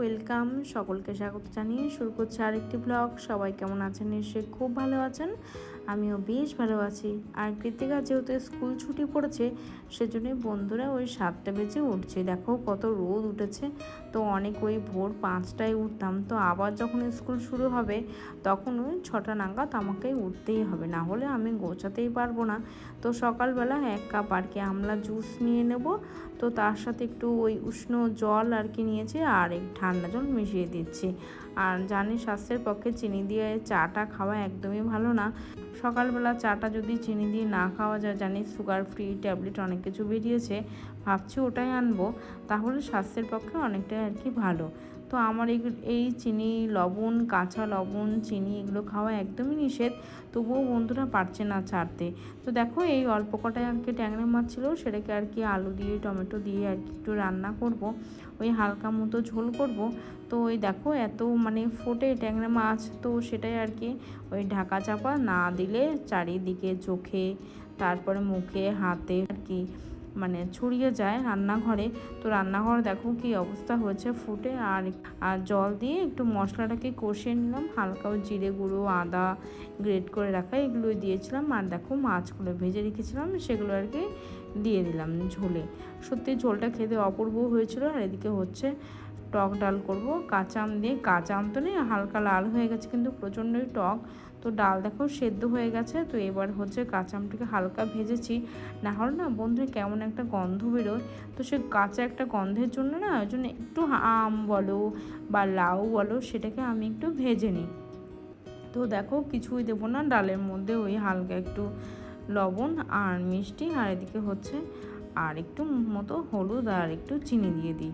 Welcome সকলকে স্বাগত জানিয়ে শুরু করছে আরেকটি ব্লগ। সবাই কেমন আছেন? নিশ্চয়ই খুব ভালো আছেন। আমিও বেশ ভালো আছি। আর কৃতিকা যেহেতু স্কুল ছুটি পড়েছে, সেজন্যই বন্ধুরা ওই সাতটা বেজে উঠছে। দেখো কত রোদ উঠেছে। তো অনেক ওই ভোর পাঁচটায় উঠতাম। তো আবার যখন স্কুল শুরু হবে, তখন ওই ছটা নাগাদ আমাকে উঠতেই হবে। না হলে আমি গোছাতেই পারব না। তো সকালবেলা এক কাপ আর কি আমলা জুস নিয়ে নেব। তো তার সাথে একটু ওই উষ্ণ জল আর কি নিয়েছি আর এক ঠান্ডা জল মিশিয়ে দিচ্ছি। আর জানি স্বাস্থ্যের পক্ষে চিনি দিয়ে চাটা খাওয়া একদমই ভালো না। সকালবেলা চাটা যদি চিনি দিয়ে না খাওয়া যায় জানি সুগার ফ্রি ট্যাবলেট অনেক কিছু বেরিয়েছে, ভাবছি ওটাই আনব, তাহলে স্বাস্থ্যের পক্ষে অনেকটাই আর কি ভালো। তো আমার এই চিনি, লবণ, কাঁচা লবণ, চিনি এগুলো খাওয়া একদমই নিষেধ। তবুও বন্ধুরা পারছে না ছাড়তে। তো দেখো এই অল্প কটায় আর কি ট্যাংরা মাছ ছিল, সেটাকে আর কি আলু দিয়ে, টমেটো দিয়ে আর কি একটু রান্না করব। ওই হালকা মতো ঝোল করব। তো ওই দেখো এত মানে ফোটে ট্যাংরা মাছ, তো সেটাই আর কি ওই ঢাকা চাপা না দিলে চারিদিকে চোখে, তারপরে মুখে, হাতে আর কি মানে ছড়িয়ে যায় রান্নাঘরে। তো রান্নাঘর দেখো কি অবস্থা হয়েছে, ফুটে আর আর জল দিয়ে একটু মশলাটাকে কষিয়ে নিলাম। হালকা জিরে গুঁড়ো, আদা গ্রেট করে রাখা এগুলো দিয়েছিলাম। আর দেখো মাছগুলো ভেজে রেখেছিলাম, সেগুলো আর কি দিয়ে দিলাম ঝোলে। সত্যি ঝোলটা খেতে অপূর্ব হয়েছিল। আর এদিকে হচ্ছে টক ডাল করব। কাঁচা আম দিয়ে, কাঁচা আম তো নেই, হালকা লাল হয়ে গেছে কিন্তু প্রচণ্ডই টক। তো ডাল দেখো সেদ্ধ হয়ে গেছে, তো এবার হচ্ছে কাঁচা আমটাকে হালকা ভেজেছি। না হলে না বন্ধুরা কেমন একটা গন্ধ বেরোয়, তো সে কাঁচা একটা গন্ধের জন্য না ওই জন্য একটু আম বলো বা লাউ বলো সেটাকে আমি একটু ভেজে নিই। তো দেখো কিছুই দেবো না, ডালের মধ্যে ওই হালকা একটু লবণ আর মিষ্টি আর এদিকে হচ্ছে আর একটু মতো হলুদ আর একটু চিনি দিয়ে দিই।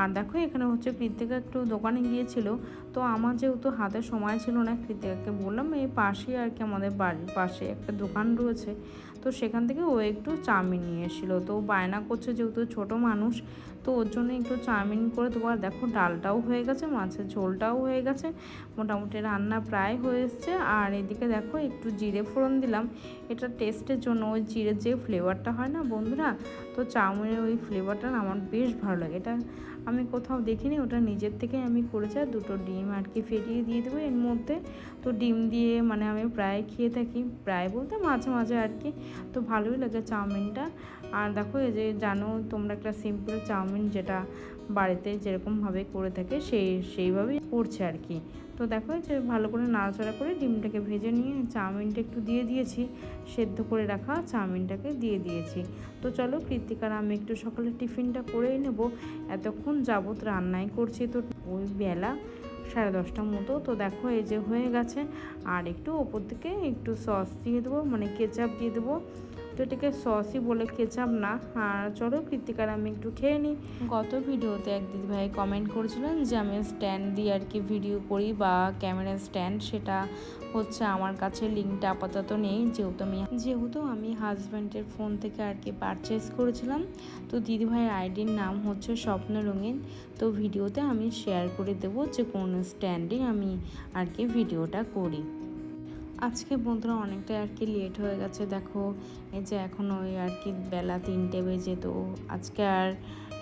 আর দেখো, এখানে হচ্ছে কৃতিকা একটু দোকানে গিয়েছিল। তো আমার যেহেতু হাতে সময় ছিল না কৃতিকাকে বললাম, এই পাশেই আর কি আমাদের বাড়ির পাশে একটা দোকান রয়েছে। তো সেখান থেকে ও একটু চাউমিন নিয়ে এসেছিল। তো বায়না করছে যেহেতু ছোট মানুষ, তো ওর জন্য একটু চাউমিন করে আর দেখো, ডালটাও হয়ে গেছে, মাছের ঝোলটাও হয়ে গেছে। মোটামুটি রান্না প্রায় হয়ে এসছে। আর এদিকে দেখো, একটু জিরে ফোড়ন দিলাম। এটা টেস্টের জন্য ওই জিরের যে ফ্লেভারটা হয় না বন্ধুরা, তো চাউমিনের ওই ফ্লেভারটা আমার বেশ ভালো লাগে। এটা আমি কোথাও দেখিনি, ওটা নিজের থেকে আমি করেছি আর দুটো ডিম আর কি ফেটিয়ে দিয়ে দেবো এর মধ্যে। তো ডিম দিয়ে মানে আমি প্রায় খেয়ে থাকি, প্রায় বলতে মাঝে মাঝে আর কি তো ভালোই লাগে চাউমিনটা। আর দেখো এই যে জানো তোমরা একটা সিম্পল চাউমিন যেটা বাড়িতে যেরকমভাবে করে থাকে সেই, সেইভাবেই করছে আর কি। তো দেখো যে ভালো করে নাড়াচাড়া করে ডিমটাকে ভেজে নিয়ে চাউমিনটা একটু দিয়ে দিয়েছি, সেদ্ধ করে রাখা চাউমিনটাকে দিয়ে দিয়েছি। তো চলো কৃতিকার আমি একটু সকালে টিফিনটা করেই নেব। এতক্ষণ যাবত রান্নাই করছি তো ওই বেলা সাড়ে দশটার মতো। তো দেখো এই যে হয়ে গেছে। আর একটু ওপর থেকে একটু সস দিয়ে দেবো মানে কেচাপ দিয়ে দেবো। তো এটাকে সসই বলে কেচাপ না। আর চলো কৃতিকার, আমি একটু খেয়ে নিই। গত ভিডিওতে এক দিদিভাই কমেন্ট করেছিলেন যে, আমি স্ট্যান্ড দিয়ে আর কি ভিডিও করি বা ক্যামেরা স্ট্যান্ড সেটা হচ্ছে আমার কাছে লিঙ্কটা আপাতত নেই, যেহেতু আমি যেহেতু আমি হাজব্যান্ডের ফোন থেকে আর কি পারচেস করেছিলাম, তো দিদিভাইয়ের আইডির নাম হচ্ছে স্বপ্ন রঙিন। তো ভিডিওতে আমি শেয়ার করে দেবো যে, কোন স্ট্যান্ডে আমি আর কি ভিডিওটা করি। আজকে বন্ধুরা অনেকটা আর কি লেট হয়ে গেছে, দেখো। এই যে এখন ওই আর কি বেলা তিনটে বেজে, তো আজকে আর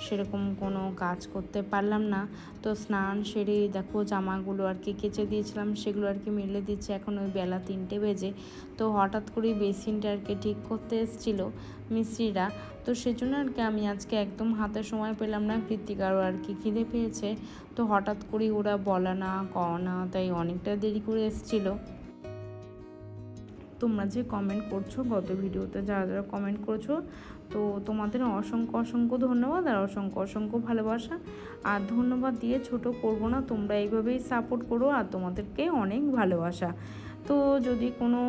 সেরকম কোনো কাজ করতে পারলাম না। তো স্নান সেরে দেখো জামাগুলো আর কি কেচে দিয়েছিলাম, সেগুলো আর কি মেলে দিচ্ছে এখন ওই বেলা তিনটে বেজে। তো হঠাৎ করেই বেসিনটা আর কি ঠিক করতে এসেছিল মিস্ত্রিরা। তো সেজন্য আর কি আমি আজকে একদম হাতে সময় পেলাম না কৃতিকারও আর কি খিদে পেয়েছে। তো হঠাৎ করেই ওরা বলা না, কওয়া না, তাই অনেকটা দেরি করে এসেছিল। তোমরা যে কমেন্ট করছ, গত ভিডিওতে যারা যারা কমেন্ট করছ, তো তোমাদের অসংখ্য অসংখ্য ধন্যবাদ আর অসংখ্য অসংখ্য ভালোবাসা। আর ধন্যবাদ দিয়ে ছোট করব না, তোমরা এইভাবেই সাপোর্ট করো আর তোমাদেরকে অনেক ভালোবাসা। তো যদি কোনো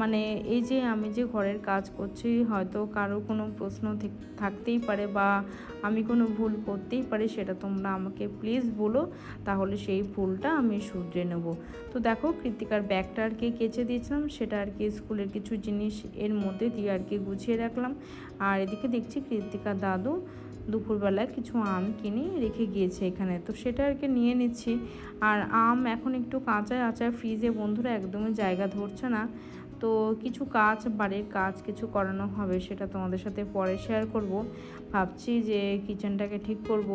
মানে এই যে আমি যে ঘরের কাজ করছি, হয়তো কারও কোনো প্রশ্ন থাকতেই পারে বা আমি কোনো ভুল করতেই পারি, সেটা তোমরা আমাকে প্লিজ বলো, তাহলে সেই ভুলটা আমি শুধরে নেব। তো দেখো কৃতিকার ব্যাগটা আর কি কেচে দিয়েছিলাম, সেটা আর কি স্কুলের কিছু জিনিস এর মধ্যে দিয়ে আর কি গুছিয়ে রাখলাম। আর এদিকে দেখছি কৃতিকার দাদু দুপুরবেলায় কিছু আম কিনে রেখে গিয়েছে এখানে। তো সেটা আর কি নিয়ে নিচ্ছি। আর আম এখন একটু কাঁচা আচার ফ্রিজে বন্ধুরা একদমই জায়গা ধরছে না। তো কিছু কাজ, বাড়ির কাজ কিছু করানো হবে সেটা তোমাদের সাথে পরে শেয়ার করব। ভাবছি যে কিচেনটাকে ঠিক করব।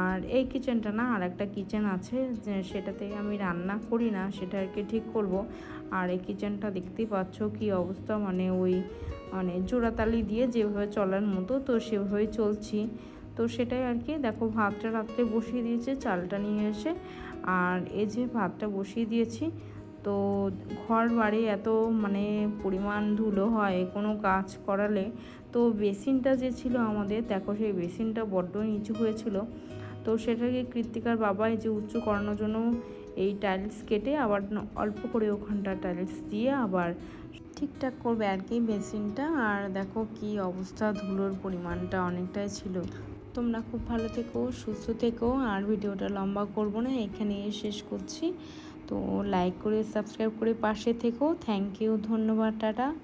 আর এই কিচেনটা না আর একটা কিচেন আছে সেটাতে আমি রান্না করি না, সেটা আর কি ঠিক করব। আর এই কিচেনটা দেখতেই পাচ্ছ কি অবস্থা মানে ওই মানে জোড়াতালি দিয়ে যেভাবে চলার মতো, তো সেভাবেই চলছি। তো সেটাই আর কি, দেখো ভাতটা রাত্রে বসিয়ে দিয়েছে, চালটা নিয়ে এসে, আর এই যে ভাতটা বসিয়ে দিয়েছি, তো ঘর বাড়ি এত মানে পরিমাণ ধুলো হয় কোনো কাজ করালে, তো বেসিনটা যে ছিল আমাদের, দেখো সেই বেসিনটা বড্ড নিচু হয়েছিল। তো সেটাকে কৃত্তিকার বাবা এই যে উঁচু করানোর জন্য এই টাইলস কেটে আবার অল্প করে ওখানটা টাইলস দিয়ে আবার ঠিকঠাক করবে আর কি বেসিনটা। আর দেখো কি অবস্থা, ধুলোর পরিমাণটা অনেকটাই ছিল। তোমরা খুব ভালো থেকো, সুস্থ থেকো, আর ভিডিওটা লম্বা করব না, এখানে শেষ করছি। তো লাইক করে সাবস্ক্রাইব করে পাশে থেকো। থ্যাংক ইউ ধন্যবাদ, টাটা।